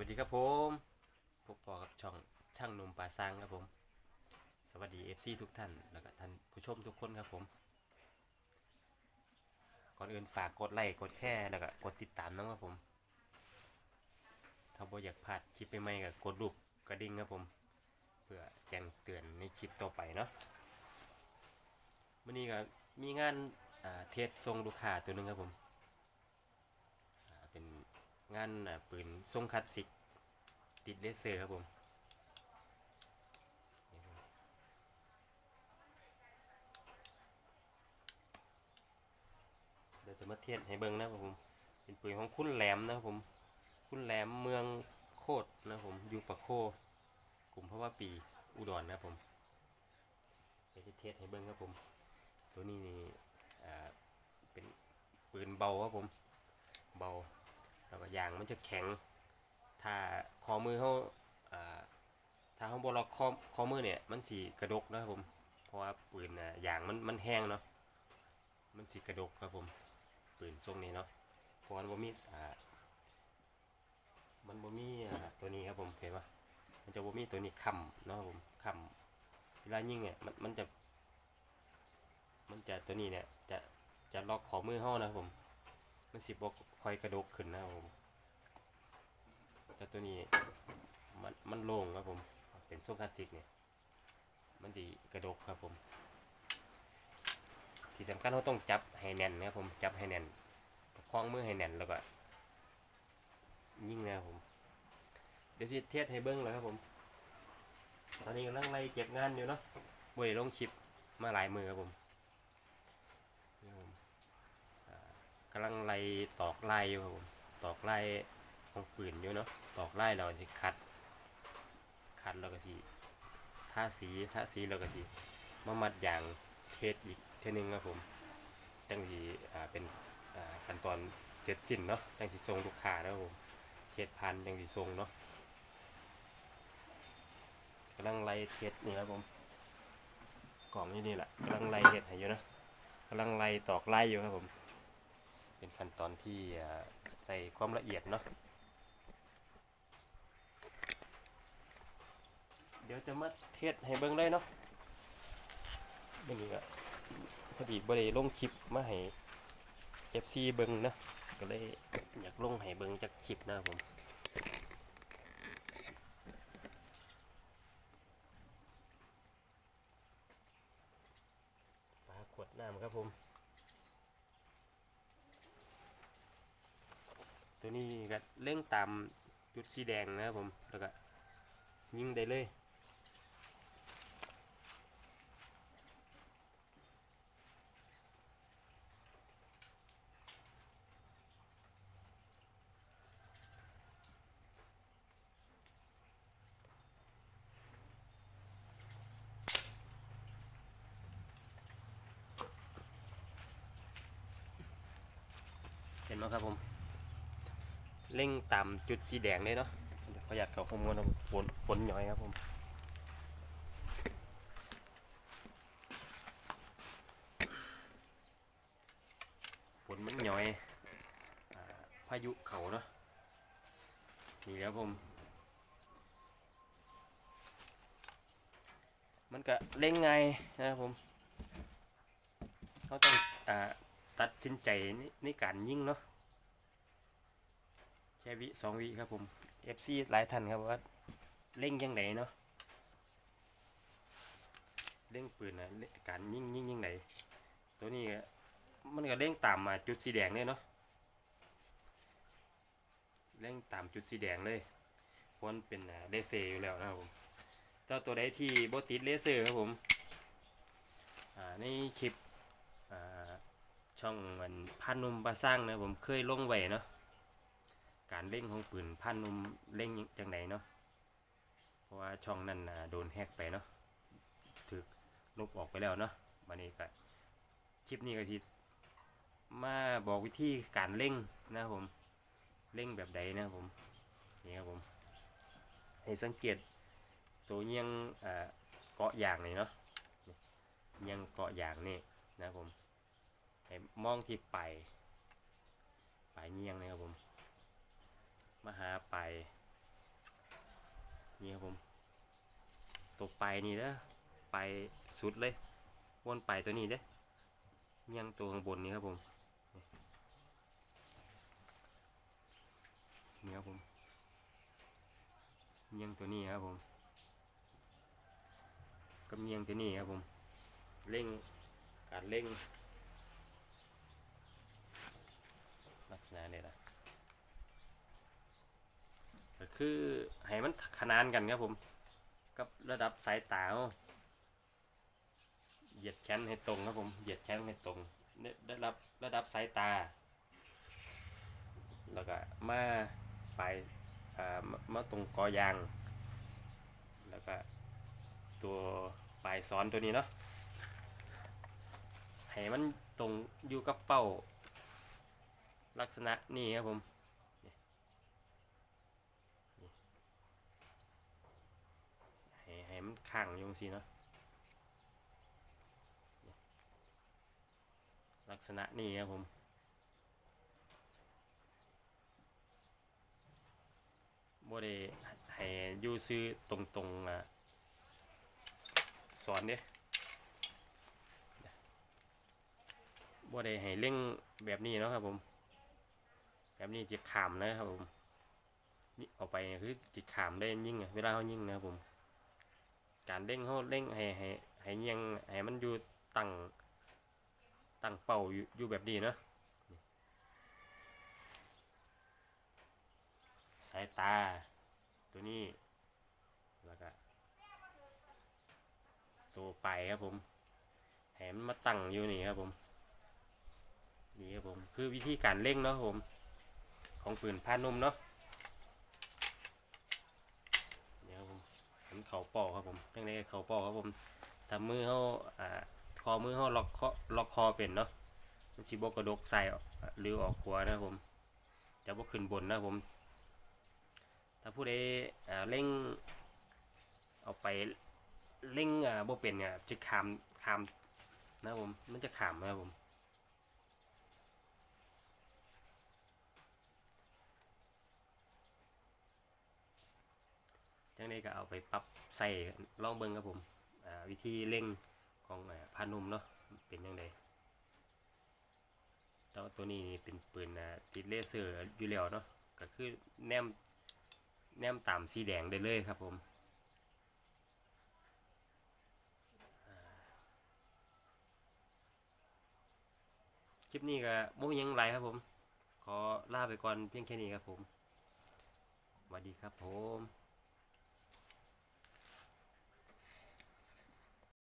วัสดีครับผมพบปอกับช่องช่างหนุ่มป่าซางครับผม สวัสดี FC ทุกท่าน แล้วก็ท่านผู้ชมทุกคนครับผม ก่อนอื่นฝากกดไลค์กดแชร์แล้วก็กดติดตามนะครับผม ถ้าบ่อยากพลาดคลิปใหม่ๆก็กดรูปกระดิ่งครับผม เพื่อแจ้งเตือนในคลิปต่อไปเนาะวันนี้ก็มีงานเทสทรงลูกค้าตัวหนึงครับผม งานปืนทรงคลาสสิก ติดเลเซอร์ครับผมเดี๋ยวจะมาเทียบให้เบิ่งนะครับผม เป็นปืนของคุณแหลมนะครับผม คุณแหลมเมืองโคตรนะครับผมอยู่ปะโค กลุ่มเพราะว่าปีอุดรนะครับผมเดี๋ยวจะเทสให้เบิ้งครับผม ตัวนี้นี่เป็นปืนเบาครับผม เบา แล้วก็ยางมันจะแข็ง ถ้าคอมือเขาอ่าถ้าเขาบล็อกคอคอมือเนี่ยมันสีกระดกนะครับผมเพราะว่าปืนนะยางมันมันแห้งเนาะมันสีกระดกครับผมปืนทรงนี้เนาะเพราะว่ามันบ่มีอ่ามันบ่มีอ่าตัวนี้ครับผมเห็นปะมันจะบ่มีตัวนี้ค้ำเนาะครับผมค้ำเวลายิงเนี่ยมันมันจะ มันจะตัวนี้เนี่ยจะจะล็อกข้อมือเฮานะครับผม มันสิบ่คอยกระดกขึ้นนะครับผมแต่ตัวนี้มันมันโล่งครับผม เป็นทรงคลาสสิกเนี่ย มันสิกระดกครับผม ที่สำคัญเราต้องจับให้แน่นนะครับผม จับให้แน่นคล้องมือให้แน่นแล้วก็ยิ่งนะครับผม เดี๋ยวสิเทสให้เบิ้งเลยครับผม ตอนนี้กำลังไล่เก็บงานอยู่เนาะบ่ได้ลงคลิปมาหลายมือครับผมนี่ครับผมอ่ากำลังไล่ตอกไล่อยู่ครับผมตอกไล่ของปืนอยู่เนาะตอกไล่เราจะคัดคัดแล้วก็สิท่าสีท่าสีแล้วก็สิมามัดอย่างเทสอีกเทนึงครับผมจังสีอ่าเป็นอ่าขั้นตอนเจ็ดจินเนาะจังสิส่งลูกค้านะครับผมเทสพันจังสิส่งเนาะกำลังไล่เห็ดนี่ครับผมกล่องนี่นี่แหละกำลังไล่เห็ดให้อยู่นะกำลังไล่ตอกไล่อยู่ครับผม เป็นขั้นตอนที่ใส่ความละเอียดเนาะเดี๋ยวจะมาเทสให้เบิ้งเลยเนาะเดี๋ยวนี้ก็พอดีบริลงคลิปมาให้ FC เบิ้งนะก็เลยอยากลงให้เบิ้งจากคลิปนะผมฝาขวดน้ำครับผม ตัว นี้ก็เร่งตามจุดสีแดงนะครับผม แล้วก็ยิงได้เลยเห็นไหมครับผม เร่งตามจุดสีแดงเลยเนาะเดี๋ยวประหยัดเขาขโมยนฝนฝนหน่อยครับผมฝนมันหน่อยพายุเขาเนาะนี่ครับผม มันก็เร่งไงนะครับผมเขาต้องอตัดสินใจในในการยิ่งเนาะ ค่วิสองวิครับผม FC หลายท่านครับว่าเล่งยังไงเนาะเล่งปืนนะเล่งการยิงยิงยังไงตัวนี้มันก็เล่งตามมาจุดสีแดงเลยเนาะเล่งตามจุดสีแดงเลยเพราะมันเป็นเลเซอร์อยู่แล้วนะครับผมเจ้าตัวใดที่บติดเลเซอร์ครับผมอ่าในคลิปช่องมันพันนุ่มปลาสร้างนะผมเคยลงไว้เนาะ การเล่งของปืนพันนุ่มเล่งจังไหนเนาะเพราะว่าช่องนั้นโดนแฮกไปเนาะถูกลบออกไปแล้วเนาะวันนี้ก็คลิปนี้ก็สิมาบอกวิธีการเล่งนะผมเล่งแบบใดนะผมนี่ครับผมให้สังเกตตัวเงียงเกาะอย่างนี่เนาะนี่เงียงเกาะอย่างนี่นะผมให้มองที่ปลายปลายเงียงนะครับผม มหาไปนี่ครับผมตกไปนี่เด้อไปสุดเลยวนไปตัวนี้เด้ยังตัวข้างบนนี้ครับผมนี่ครับผมยังตัวนี้ครับผมก็เมียงตัวนี้ครับผมเร่งการเร่งลักษณะเนี่ยนะ คือให้มันขนานกันครับผม กับระดับสายตาเหยียดแขนให้ตรงครับผมเหยียดแขนให้ตรงได้ได้รับระดับสายตา แล้วก็มาไปอ่ามามาตรงกอยาง แล้วก็ตัวปลายซ้อนตัวนี้เนาะให้มันตรงอยู่กับเป้าลักษณะนี้ครับผม ให้ให้ มันขังอยู่สิเนาะลักษณะนี้ครับผมบ่ได้ให้อยู่ซื้อตรงๆอะสอนเด้บ่ได้ให้เร่งแบบนี้เนาะครับผม แบบนี้จิขามนะครับผมนี่ออกไปคือจิขามได้ยิ่งเวลาเขายิ่งนะครับผม การเร่งเขาเร่งให้ให้ให้เงียงให้มันอยู่ตั้งตั้งเป้าอยู่อยู่แบบนี้เนาะสายตาตัวนี้ แล้วก็ตัวไปครับผมให้มันมาตั้งอยู่นี่ครับผมนี่ครับผมคือวิธีการเร่งเนาะผม ของปืนพานุ่มเนาะเดี๋ยวครับผม มัน เขาเป่าครับผมจังไดเขาเป่าครับผมทำมือเขาอ่าคอมือเขาล็อกคอล็อกคอเป็นเนาะมันสิบกระดกใส่ออหรือออกขวานะผมจะบกขึ้นบนนะผม ถ้าผู้ใดอ่าเร่งเอาไปเร่งอ่าบ่เป็นอะจะขามขามนะผมมันจะขามนะผม จังได้ก็เอาไปปรับใส่ลองเบิ่งครับผมอ่าวิธีเร่งของอ่าพานุ่มเนาะเป็นยังไงตัวตัวนี้เป็นปืนอ่าติดเลเซอร์อยู่แล้วเนาะก็คือแนมแนมตามสีแดงได้เลยครับผมคลิปนี้ก็บ่มียังไรครับผม ขอลาไปก่อนเพียงแค่นี้ครับผมสวัสดีครับผม